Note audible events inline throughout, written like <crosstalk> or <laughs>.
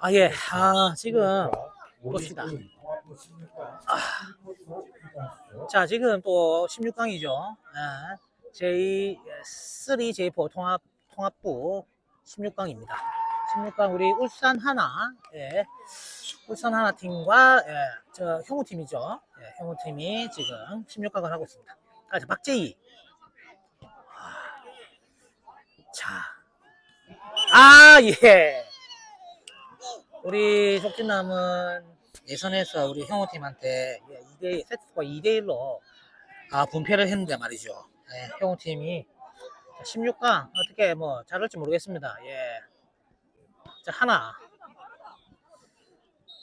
아, 예. 아, 지금 봅시다. 자, 지금 또 16강이죠. 제3 J4 통합 통합부 16강입니다. 16강 우리 울산 하나, 예. 울산 하나 팀과 예, 저 형우 팀이죠. 예, 형우 팀이 지금 16강을 하고 있습니다. 아, 자, 박재희. 아, 자, 아 예. 우리 속진남은 예선에서 우리 형우 팀한테 2대 세트가 2대 1로 아, 분패를 했는데 말이죠. 예, 형우 팀이 16강 어떻게 뭐 잘할지 모르겠습니다. 예. 자 하나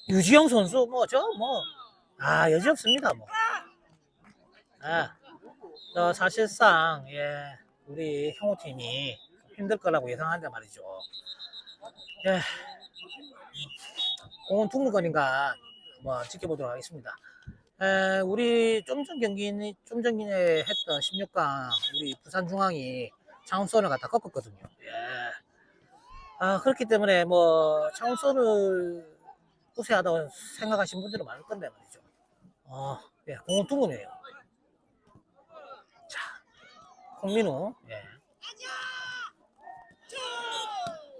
유지영 선수 뭐 저뭐아 여지 없습니다 뭐. 아, 저 사실상 예 우리 형우 팀이 힘들 거라고 예상하는데 말이죠. 예. 공은 둥근거니까 뭐 지켜보도록 하겠습니다. 에, 우리 좀 전 경기, 좀 전에 했던 16강 우리 부산 중앙이 창원선을 갖다 꺾었거든요. 예. 아, 그렇기 때문에 뭐 창원선을 우세하다고 생각하시는 분들은 많을 건데 말이죠. 어, 예, 공은 둥근해요. 자, 홍민우, 예.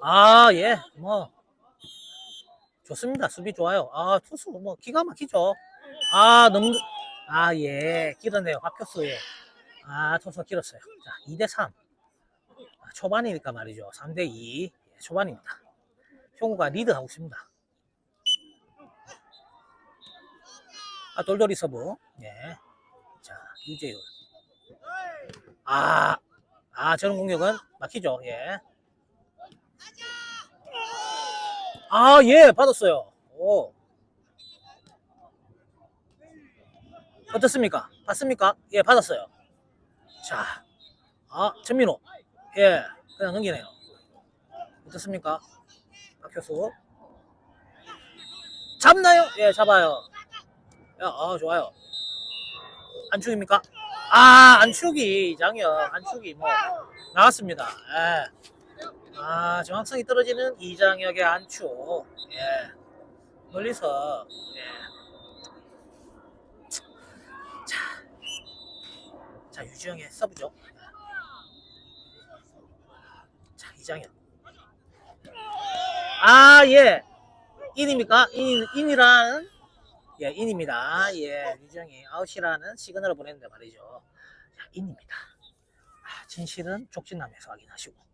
아, 예, 뭐, 좋습니다. 수비 좋아요. 아, 투수 뭐 기가 막히죠. 아, 너무 아, 예. 길었네요. 합격수 예. 아, 투수 길었어요. 자, 2대 3. 아, 초반이니까 말이죠. 3대 2. 예, 초반입니다. 형우가 리드하고 있습니다. 아, 돌돌이 서브. 예. 자, 유재율. 아, 아, 저런 공격은 막히죠. 예. 아, 예, 받았어요. 오. 어떻습니까? 받습니까? 예, 받았어요. 자, 아, 전민호. 예, 그냥 넘기네요. 어떻습니까? 박효수. 잡나요? 예, 잡아요. 야, 아, 좋아요. 안축입니까? 아, 안축이, 이장혁, 안축이 뭐, 나왔습니다. 예. 아, 정확성이 떨어지는 이장혁의 안축. 예. 멀리서, 예. 자, 자, 유지영의 서브죠. 자, 이장혁. 아, 예. 인입니까? 인, 인이라는, 예, 인입니다. 예, 유지영이 아웃이라는 시그널을 보냈는데 말이죠. 자, 인입니다. 아, 진실은 족진남에서 확인하시고.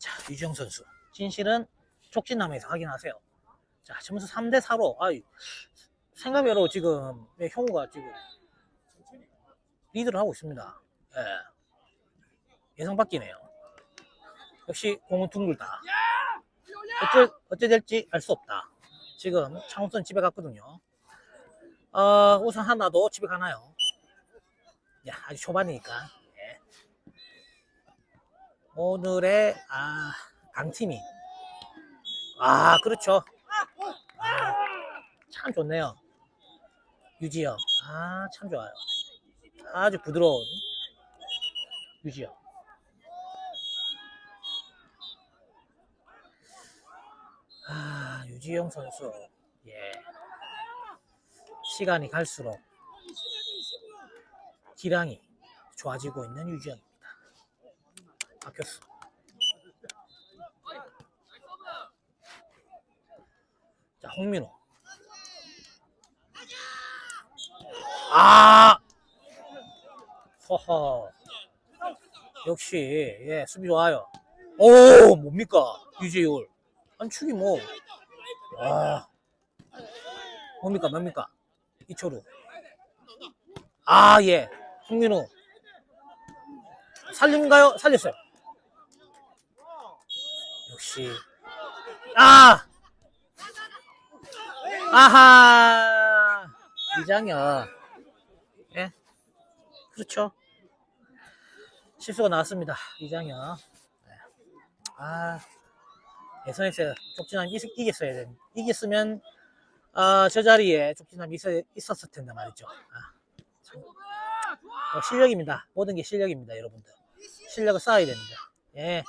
자, 유지영 선수. 진실은 촉진남에서 확인하세요. 자, 점수 3대 4로, 아 생각외로 지금, 예, 형우가 지금 리드를 하고 있습니다. 예. 예상 밖이네요. 역시 공은 둥글다. 어째, 어째 될지 알 수 없다. 지금 창원선 집에 갔거든요. 어, 우선 하나도 집에 가나요? 야, 아직 초반이니까. 예. 오늘의 아 강팀이. 아 그렇죠. 아, 참 좋네요. 유지영 아 참 좋아요. 아주 부드러운 유지영 아 유지영 선수. 예. 시간이 갈수록 기량이 좋아지고 있는 유지영입니 다. 바뀌었어. 자, 홍민호. 아! 허허. 역시, 예, 수비 좋아요. 오, 뭡니까? 유재율. 안 축이 뭐. 와. 뭡니까, 뭡니까? 이초루. 아, 예. 홍민호. 살린가요? 살렸어요. 역시. 아! 아하! 이장현. 예? 그렇죠. 실수가 나왔습니다. 이장현. 네. 아, 예선에서 족진함 이겼어야 돼. 이겼으면, 아, 저 자리에 족진함이 있었 을 텐데 말이죠. 아, 참. 어, 실력입니다. 모든 게 실력입니다, 여러분들. 실력을 쌓아야 됩니다. 예.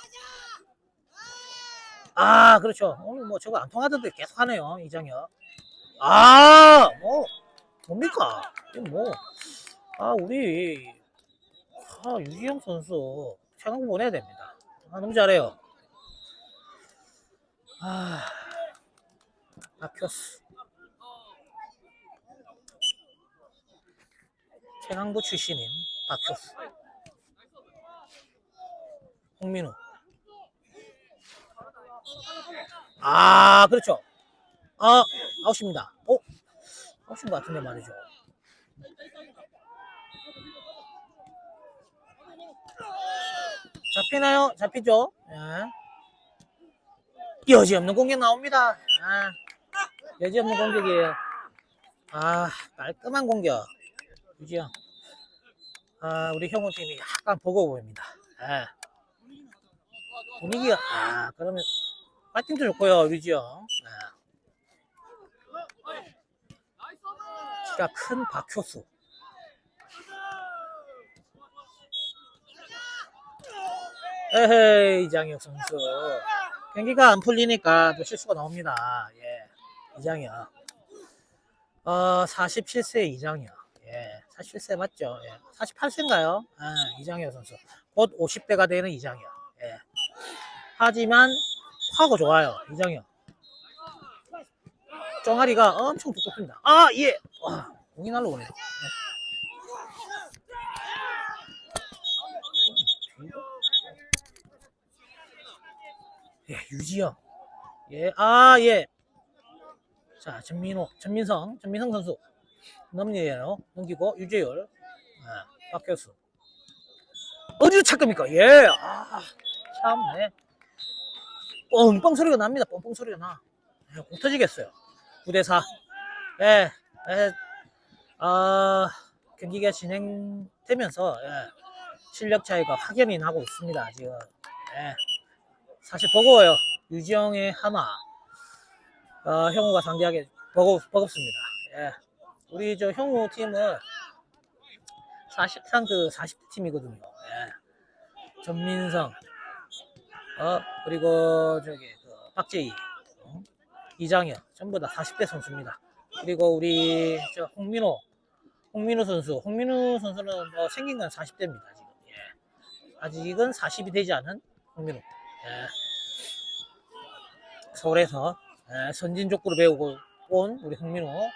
아, 그렇죠. 오늘 뭐 저거 안 통하던데 계속 하네요, 이장혁. 아, 뭐, 뭡니까? 이거 뭐, 아, 우리, 아, 유기영 선수, 최강 보내야 됩니다. 아, 너무 잘해요. 아, 박효수. 최강부 출신인 박효수. 홍민우. 아, 그렇죠. 아, 아웃입니다. 어? 아웃인 것 같은데 말이죠. 잡히나요? 잡히죠? 예. 여지 없는 공격 나옵니다. 아, 여지 없는 공격이에요. 아, 깔끔한 공격. 유지영. 아, 우리 형우 팀이 약간 버거워 보입니다. 예. 분위기가, 아, 그러면, 파팅도 좋고요, 유지영. 예. 키가 큰 박효수. 에헤이, 이장혁 선수. 경기가 안 풀리니까 또 실수가 나옵니다. 예. 이장혁. 어, 47세 이장혁. 예. 47세 맞죠? 예. 48세인가요? 아, 이장혁 선수. 곧 50대가 되는 이장혁. 예. 하지만 파고 좋아요. 이장혁. 쫑아리가 엄청 두껍습니다. 아, 예. 와, 공이 날라오네요. 예. 예, 유지영. 예, 아, 예. 자, 전민호, 전민성, 전민성 선수. 넘기네요. 넘기고, 유재열. 아, 박효수. 어디로 찰 겁니까? 예. 아, 참네. 뻥뻥 소리가 납니다. 뻥뻥 소리가 나. 예, 공 터지겠어요. 9대4. 예, 예, 아, 경기가 진행되면서, 예, 실력 차이가 확연히 나고 있습니다, 지금. 예, 사실 버거워요. 유지영의 하나, 어, 형우가 상대하기 버거, 버겁습니다. 예. 우리 저 형우 팀은 사실상 그 40대 팀이거든요. 예. 전민성, 어, 그리고 저기, 그 박재희, 어? 이장현, 전부 다 40대 선수입니다. 그리고 우리 저 홍민호, 홍민호 선수, 홍민호 선수는 뭐 생긴 건 40대입니다, 지금. 예. 아직은 40이 되지 않은 홍민호. 예. 서울에서 예, 선진족구를 배우고 온 우리 홍민호. 예.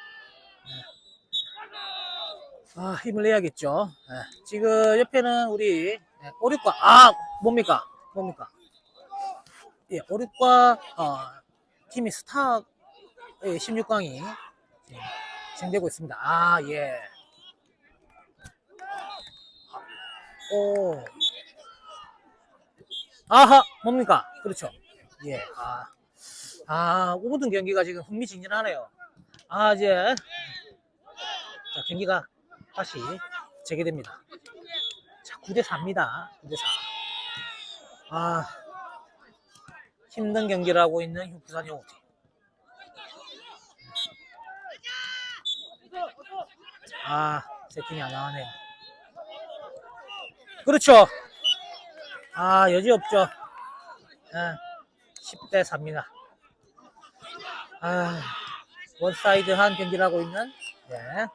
아, 힘을 내야겠죠. 예. 지금 옆에는 우리 예, 오륙과, 아, 뭡니까? 뭡니까? 예, 오륙과, 어, 팀이 스타 16강이 진행되고 있습니다. 아, 예. 오. 아하, 뭡니까? 그렇죠. 예, 아. 아, 모든 경기가 지금 흥미진진하네요. 아, 이제. 자, 경기가 다시 재개됩니다. 자, 9대 4입니다. 9대 4. 아, 힘든 경기를 하고 있는 부산 영호팀. 아, 세팅이 안 나오네요. 그렇죠. 아, 여지 없죠. 예, 10대 4입니다. 아, 원사이드 한 경기를 하고 있는, 예.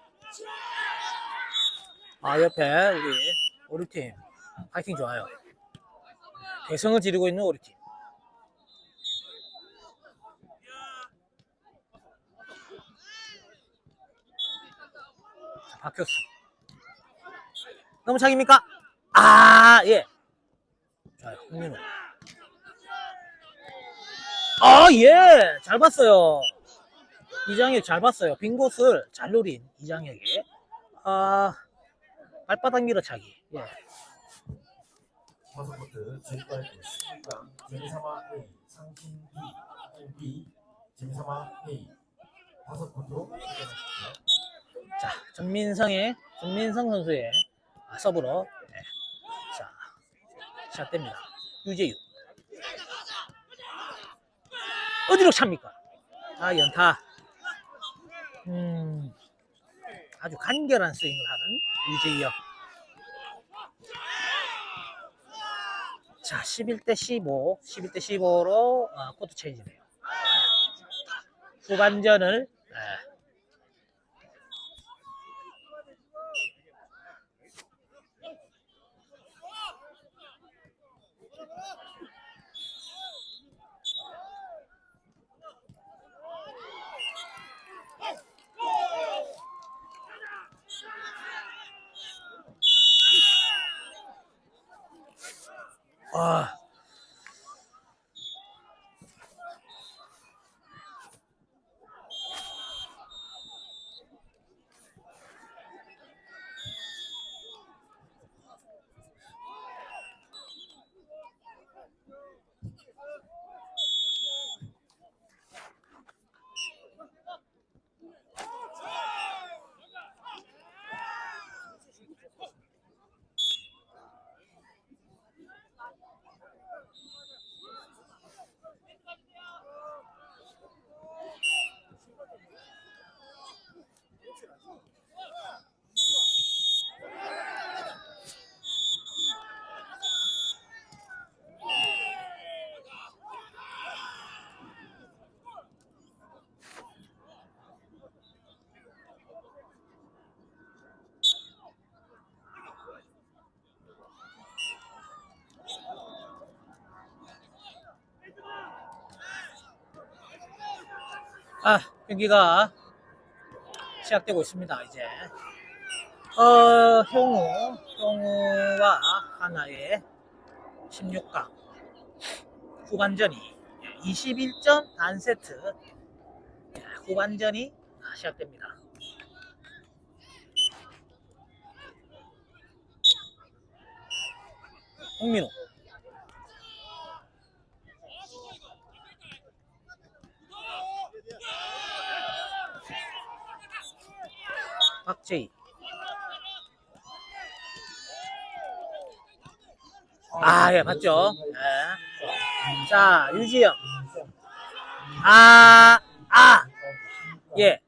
아, 옆에 우리, 우리 팀. 파이팅 좋아요. 대성을 지르고 있는 우리 팀. 박효수. 너무 장입니까? 아, 예. 자, 홍민호. 아, 예. 잘 봤어요. 이장혁 잘 봤어요. 빈 곳을 잘 노린 이장혁이. 아, 발바닥 밀어차기. 예. 다섯 코트 제이파이브 16강 제미사마 A 상신 B B 제미사마 A 다섯 시작합니다. 자, 전민성의, 전민성 선수의 아, 서브로. 예. 자, 시작됩니다. 유재유. 어디로 찹니까? 아, 연타. 음, 아주 간결한 스윙을 하는 유재유. 자, 11대 15, 11대 15로 어, 코트 체인지네요. 후반전을 예. 아, 아, 경기가 시작되고 있습니다, 이제. 어, 형우, 형우와 하나의 16강 후반전이 21점 단 세트 예, 후반전이 시작됩니다. 홍민호 박재희 아, 예, 맞죠? 예. 자, 유지영. 아, 아, 예,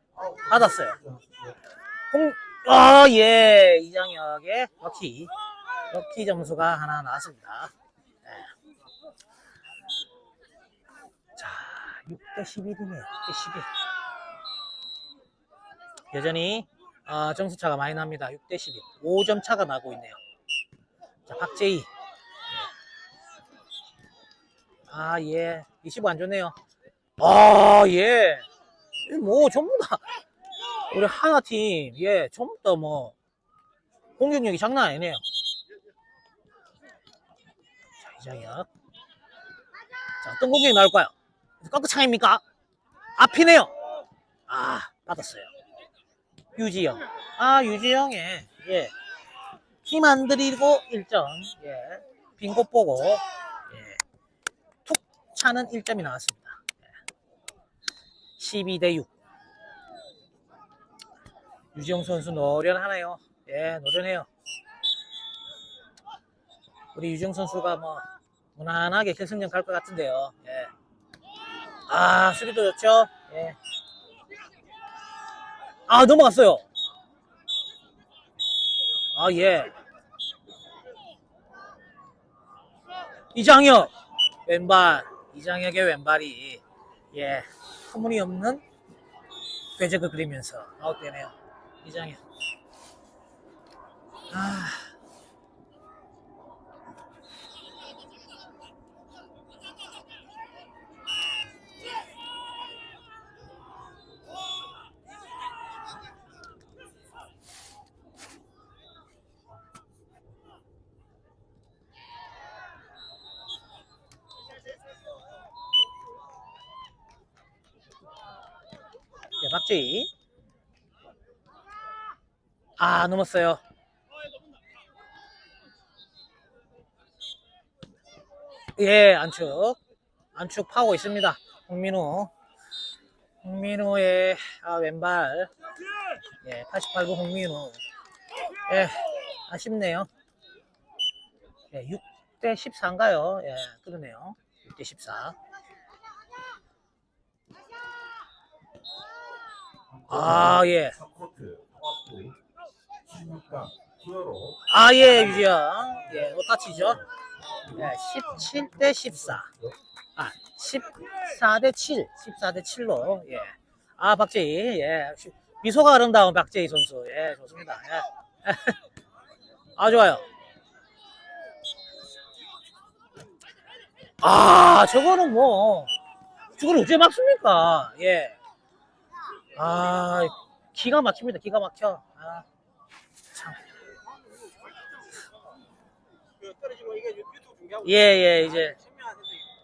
받았어요. 홍, 어, 예, 이장혁의 럭키. 럭키 점수가 하나 나왔습니다. 예. 자, 6대 11이네요. 6대 11. 여전히, 어, 점수 차가 많이 납니다. 6대 11. 5점 차가 나고 있네요. 자, 박재희. 아, 예. 25 안 좋네요. 아, 예. 이 뭐, 전부 다, 우리 하나 팀, 예, 전부 다 뭐, 공격력이 장난 아니네요. 자, 이장혁. 자, 어떤 공격이 나올까요? 꺾어창입니까? 앞이네요. 아, 받았어요. 유지영. 아, 유지영의, 예. 힘 안 들이고 1점. 예. 빈곳 보고, 예. 툭 차는 1점이 나왔습니다. 12대 6. 유지영 선수 노련하네요. 예, 노련해요. 우리 유지영 선수가 뭐 무난하게 결승전 갈 것 같은데요. 예. 아, 수비도 좋죠? 예. 아, 넘어갔어요. 아, 예. 이장혁. 왼발. 이장혁의 왼발이. 예. 터무니없는 궤적을 그리면서 아웃되네요. 이장혁. 아 예, 박재희 아 넘었어요. 예 안축. 안축 파고 있습니다. 홍민호. 홍민호의 아, 왼발. 예 88구 홍민호. 예 아쉽네요. 예 6대 14인가요? 예 그러네요. 6대 14 아, 예. 코트 통합부 16강 히어로 아, 예, 유지영. 예, 오타치죠. 예, 17대 14. 아, 14대 7. 14대 7로. 예. 아, 박재희. 예. 미소가 아름다운 박재희 선수. 예, 좋습니다. 예. <laughs> 아, 좋아요. 아, 저거는 뭐, 저걸 어째 막습니까? 예. 아, 기가 막힙니다. 기가 막혀. 아, 참. 예, 예, 이제.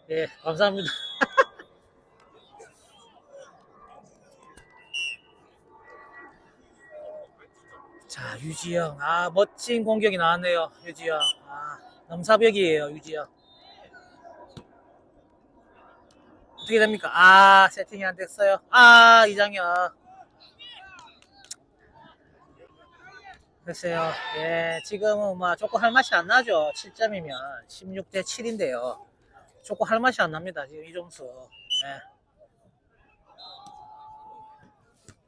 예, 감사합니다. <laughs> 자, 유지영. 아, 멋진 공격이 나왔네요. 유지영. 아, 넘사벽이에요, 유지영. 어떻게 됩니까? 아, 세팅이 안 됐어요. 아, 이장현. 글쎄요. 예, 지금은 뭐 조금 할 맛이 안 나죠. 7점이면 16대 7인데요. 조금 할 맛이 안 납니다. 지금 이 점수. 예.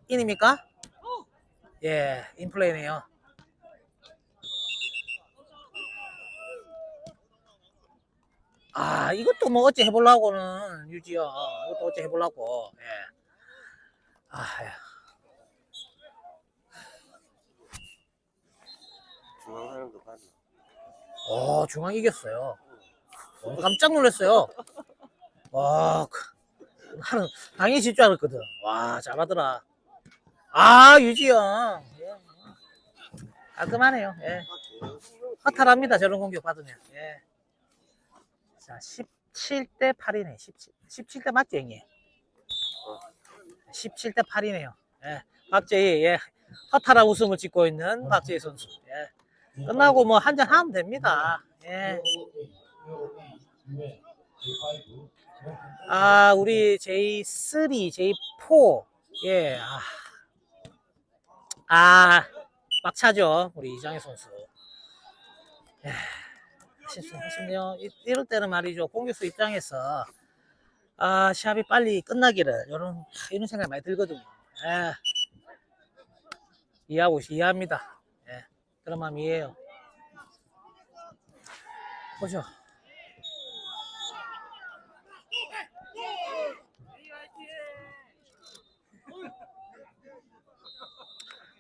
인입니까? 예, 인플레이네요. 아, 이것도 뭐 어째 해보려고는 유지요. 이것도 어째 해보려고. 예. 아, 야. 중앙하는 거 봤나? 어, 중앙 이겼어요. 어, 깜짝 놀랐어요. 와, 그, 나는 당연히 질 줄 알았거든. 와, 잘하더라. 아, 유지영. 예. 깔끔하네요. 예. 허탈합니다. 저런 공격 받으면. 예. 자, 17대 8이네. 17, 17대 맞죠, 형님? 17대 8이네요. 예. 박재희, 예. 허탈한 우승을 찍고 있는 박재희 선수. 예. 끝나고 뭐 한잔 하면 됩니다. 예. 아, 우리 J3, J4. 예. 아. 아, 막차죠. 우리 이장희 선수. 예. 아쉽네요. 이- 이럴 때는 말이죠. 공격수 입장에서 아, 시합이 빨리 끝나기를 이런 이런 생각이 많이 들거든요. 예. 이해하고 있- 이해합니다. 예. 그런 마음 이해해요. 보죠.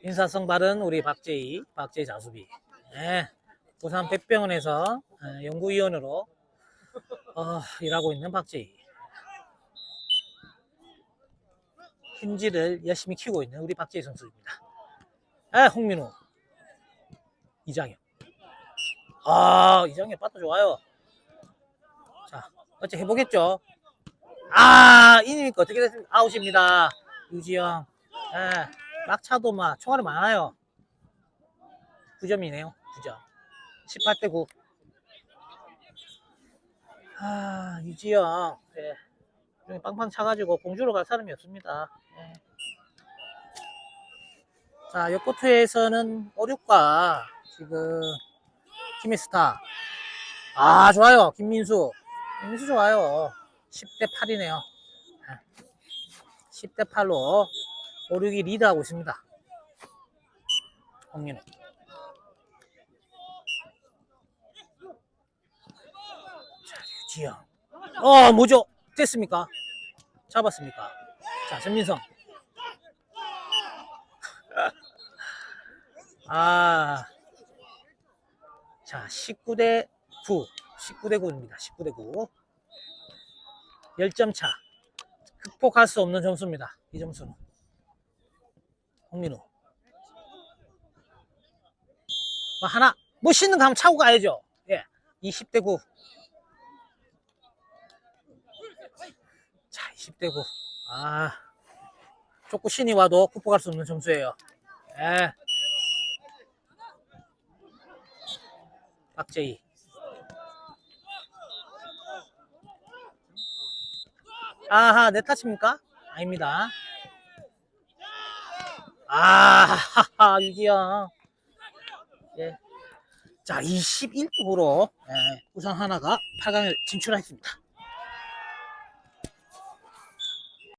인사성 바른 우리 박재희, 박재희 자수비. 예. 부산 백병원에서 예, 연구위원으로 어, 일하고 있는 박재희. 힘지를 열심히 키우고 있는 우리 박재희 선수입니다. 예, 홍민우. 이장현. 아, 이장현 빠도 좋아요. 자, 어째 해보겠죠? 아, 이니까 어떻게 됐습니까? 아웃입니다. 유지영. 예. 막차도 막 총알이 많아요. 9점이네요. 9점. 18대 9. 아, 유지영. 예. 여기 빵빵 차가지고 공주로 갈 사람이 없습니다. 예. 자, 옆코트에서는 5, 6과 지금 김미스타. 아, 좋아요. 김민수. 김민수 좋아요. 10대 8이네요. 10대 8로 5, 6이 리드하고 있습니다. 홍민호. 자, 유 지영. 어, 뭐죠? 됐습니까? 잡았습니까? 자, 전민성. <laughs> 아. 자, 19대 9. 19대 9입니다. 19대 9. 10점 차. 극복할 수 없는 점수입니다. 이 점수는. 홍민우. 뭐 하나, 뭐 씻는 거 하면 차고 가야죠. 예. 20대 9. 자, 20대 9. 아. 족구 신이 와도 극복할 수 없는 점수예요. 예. 박재희. 아하, 내 탓입니까? 아닙니다. 아, 하하, 유지영. 예. 자, 21대9로 예, 우선 하나가 8강을 진출했습니다.